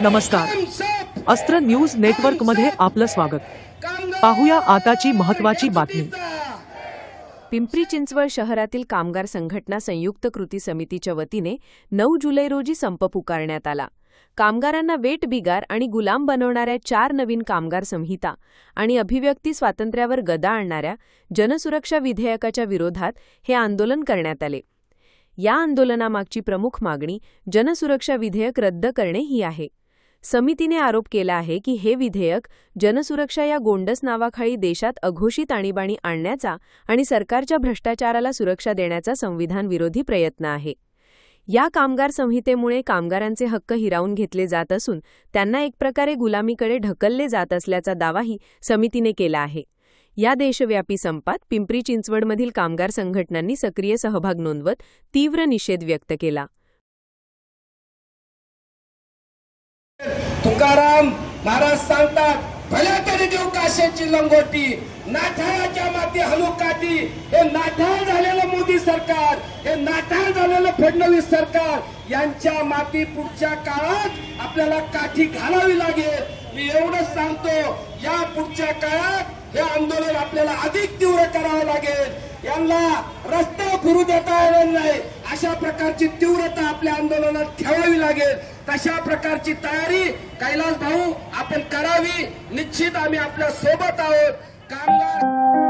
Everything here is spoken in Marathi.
नमस्कार. अस्त्र न्यूज नेटवर्कमध्ये आपलं स्वागत. पाहूया आताची महत्वाची बातमी. पिंपरी चिंचवड शहरातील कामगार संघटना संयुक्त कृती समितीच्या वतीने नऊ जुलै रोजी संप पुकारण्यात आला. कामगारांना वेट बिगार आणि गुलाम बनवणाऱ्या चार नवीन कामगार संहिता आणि अभिव्यक्ती स्वातंत्र्यावर गदा आणणाऱ्या जनसुरक्षा विधेयकाच्या विरोधात हे आंदोलन करण्यात आले. या आंदोलनामागची प्रमुख मागणी जनसुरक्षा विधेयक रद्द करणे ही आहे. समितीने आरोप केला आहे की हे विधेयक जनसुरक्षा या गोंडस नावाखाली देशात अघोषित आणीबाणी आणण्याचा आणि सरकारच्या भ्रष्टाचाराला सुरक्षा देण्याचा संविधान विरोधी प्रयत्न आहे. या कामगार संहितेमुळे कामगारांचे हक्क हिरावून घेतले जात असून त्यांना एक प्रकारे गुलामीकडे ढकलले जात असल्याचा दावाही समितीने केला आहे. या देशव्यापी संपात पिंपरी चिंचवडमधील कामगार संघटनांनी सक्रिय सहभाग नोंदवत तीव्र निषेध व्यक्त केला. तुकाराम महाराज सांगतात भल्या तरी देऊ काश्याची लंगोटी नाठाळाच्या माती हलुकाटी हे नाठाळ झालेलं मोदी सरकार हे नाठाळ झालेलं फडणवीस सरकार यांच्या माती पुढच्या काळात आपल्याला काठी घालावी लागेल. मी एवढंच सांगतो या पुढच्या काळात हे आंदोलन आपल्याला अधिक तीव्र करावं लागेल. यांना रस्ता फिरू देता येणार नाही. अशा प्रकारची तीव्रता आपल्या आंदोलनात ठेवावी लागेल. तशा प्रकारची तयारी कैलास भाऊ आपण करावी. निश्चित आम्ही आपल्यासोबत आहोत. कामगार